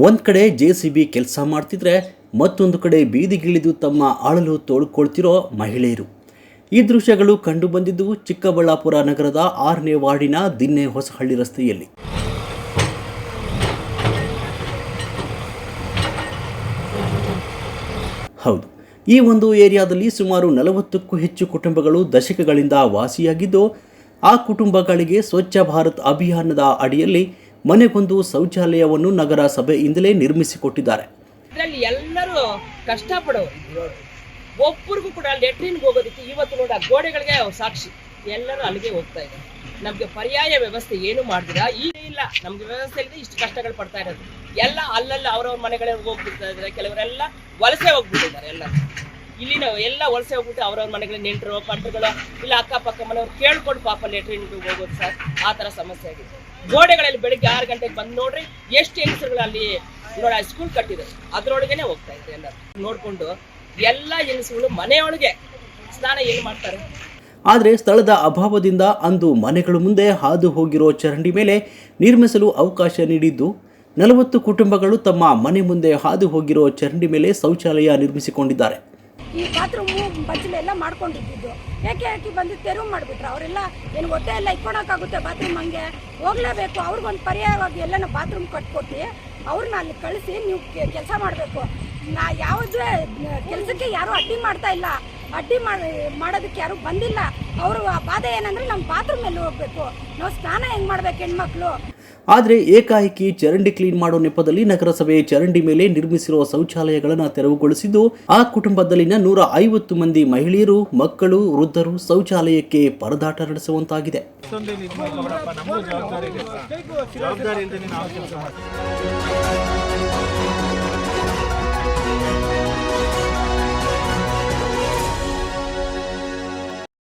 ಒಂದ್ ಕಡೆ J C B ಕೆಲಸ ಮಾಡ್ತಿದ್ರೆ ಮತ್ತೊಂದು ಕಡೆ ಬೀದಿಗಿಳಿದು ತಮ್ಮ ಆಳಲು ತೋಳ್ಕೊಳ್ತಿರೋ ಮಹಿಳೆಯರು. ಈ ದೃಶ್ಯಗಳು ಕಂಡು ಬಂದಿದ್ದು ಚಿಕ್ಕಬಳ್ಳಾಪುರ ನಗರದ ಆರನೇ ವಾರ್ಡಿನ ದಿನ್ನೆ ಹೊಸಹಳ್ಳಿ ರಸ್ತೆಯಲ್ಲಿ. ಹೌದು, ಈ ಒಂದು ಏರಿಯಾದಲ್ಲಿ ಸುಮಾರು ನಲವತ್ತಕ್ಕೂ ಹೆಚ್ಚು ಕುಟುಂಬಗಳು ದಶಕಗಳಿಂದ ವಾಸಿಯಾಗಿದ್ದು, ಆ ಕುಟುಂಬಗಳಿಗೆ ಸ್ವಚ್ಛ ಭಾರತ್ ಅಭಿಯಾನದ ಅಡಿಯಲ್ಲಿ ಮನೆಗೊಂದು ಶೌಚಾಲಯವನ್ನು ನಗರ ಸಭೆಯಿಂದಲೇ ನಿರ್ಮಿಸಿಕೊಟ್ಟಿದ್ದಾರೆ. ಇದರಲ್ಲಿ ಎಲ್ಲರೂ ಕಷ್ಟಪಡೋ ಒಬ್ಬರಿಗೂ ಕೂಡ ಲೆಟ್ರಿನ್ಗೆ ಹೋಗೋದಕ್ಕೆ ಇವತ್ತು ನೋಡ ಗೋಡೆಗಳಿಗೆ ಸಾಕ್ಷಿ. ಎಲ್ಲರೂ ಅಲ್ಲಿಗೆ ಹೋಗ್ತಾ ಇದ್ದಾರೆ. ನಮ್ಗೆ ಪರ್ಯಾಯ ವ್ಯವಸ್ಥೆ ಏನು ಮಾಡಿದಿರಾ? ಈಗ ಇಲ್ಲ. ನಮ್ಗೆ ವ್ಯವಸ್ಥೆ ಇಲ್ಲದೆ ಇಷ್ಟು ಕಷ್ಟಗಳು ಪಡ್ತಾ ಇರೋದು. ಎಲ್ಲ ಅಲ್ಲಲ್ಲಿ ಅವ್ರವ್ರ ಮನೆಗಳಿಗೆ ಹೋಗ್ಬಿಡ್ತಾ ಇದ್ದಾರೆ. ಕೆಲವರೆಲ್ಲ ವಲಸೆ ಹೋಗ್ಬಿಟ್ಟಿದ್ದಾರೆ ಎಲ್ಲ ಇಲ್ಲಿನ ಎಲ್ಲ ವಲಸೆ ಹೋಗ್ಬಿಟ್ಟು ಅವ್ರವ್ರ ಮನೆಗಳ ನೆಂಟರು ಪಟ್ಟುಗಳು ಇಲ್ಲ ಅಕ್ಕಪಕ್ಕ ಮನೆಯವ್ರು ಕೇಳ್ಕೊಂಡು ಪಾಪ ಲೆಟ್ರಿನ್ ಹೋಗೋದು ಸರ್, ಆ ಥರ ಸಮಸ್ಯೆ ಆಗಿದೆ. ಗೋಡೆಗಳಲ್ಲಿ ಬೆಳಿಗ್ಗೆ ಆರು ಗಂಟೆಗೆ ಬಂದು ನೋಡ್ರಿ, ಎಷ್ಟು ಹೆಂಗಸರುಗಳು ಅಲ್ಲಿ ನೋಡ ಸ್ಕೂಲ್ ಕಟ್ಟಿದೆ ಅದರೊಳಗೇನೆ ಹೋಗ್ತಾ ಇದ್ರು ಎಲ್ಲ ನೋಡ್ಕೊಂಡು ಎಲ್ಲ ಹೆಂಗಸರುಗಳು ಮನೆಯೊಳಗೆ ಸ್ನಾನ ಏನು ಮಾಡ್ತಾರೆ? ಆದರೆ ಸ್ಥಳದ ಅಭಾವದಿಂದ ಅಂದು ಮನೆಗಳ ಮುಂದೆ ಹಾದು ಹೋಗಿರೋ ಚರಂಡಿ ಮೇಲೆ ನಿರ್ಮಿಸಲು ಅವಕಾಶ ನೀಡಿದ್ದು, ನಲವತ್ತು ಕುಟುಂಬಗಳು ತಮ್ಮ ಮನೆ ಮುಂದೆ ಹಾದು ಹೋಗಿರೋ ಚರಂಡಿ ಮೇಲೆ ಶೌಚಾಲಯ ನಿರ್ಮಿಸಿಕೊಂಡಿದ್ದಾರೆ. ಈ ಬಾತ್ರೂಮು ಬಚ್ಚಲು ಎಲ್ಲ ಮಾಡ್ಕೊಂಡಿದ್ದು ಯಾಕೆ ಯಾಕೆ ಬಂದು ತೆರವು ಮಾಡಿಬಿಟ್ರು? ಅವರೆಲ್ಲ ಏನು ಹೊಟ್ಟೆ ಎಲ್ಲ ಇಟ್ಕೊಳಕ್ಕಾಗುತ್ತೆ ಬಾತ್ರೂಮ್ ಹಂಗೆ? ಹೋಗ್ಲೇಬೇಕು, ಅವ್ರಿಗೊಂದು ಪರ್ಯಾಯವಾಗಿ ಎಲ್ಲನೂ ಬಾತ್ರೂಮ್ ಕಟ್ಕೊಟ್ಟು ಅವ್ರನ್ನ ಅಲ್ಲಿ ಕಳಿಸಿ ನೀವು ಕೆಲಸ ಮಾಡಬೇಕು. ನಾ ಯಾವುದೇ, ಕೆಲಸಕ್ಕೆ ಯಾರೂ ಅಡ್ಡಿ ಮಾಡ್ತಾ ಇಲ್ಲ. ಅಡ್ಡಿ ಮಾಡಿ ಮಾಡೋದಕ್ಕೆ ಯಾರು ಬಂದಿಲ್ಲ. ಅವರು ಆ ಬಾಧೆ ಏನಂದ್ರೆ ನಮ್ಮ ಬಾತ್ರೂಮ್ ಎಲ್ಲಿ ಹೋಗ್ಬೇಕು. ನಾವು ಸ್ನಾನ ಹೆಂಗೆ ಮಾಡ್ಬೇಕು ಹೆಣ್ಮಕ್ಳು? ಆದರೆ ಏಕಾಏಕಿ ಚರಂಡಿ ಕ್ಲೀನ್ ಮಾಡೋ ನೆಪದಲ್ಲಿ ನಗರಸಭೆ ಚರಂಡಿ ಮೇಲೆ ನಿರ್ಮಿಸಿರುವ ಶೌಚಾಲಯಗಳನ್ನು ತೆರವುಗೊಳಿಸಿದ್ದು, ಆ ಕುಟುಂಬದಲ್ಲಿನ ನೂರ ಐವತ್ತು ಮಂದಿ ಮಹಿಳೆಯರು, ಮಕ್ಕಳು, ವೃದ್ಧರು ಶೌಚಾಲಯಕ್ಕೆ ಪರದಾಟ ನಡೆಸುವಂತಾಗಿದೆ.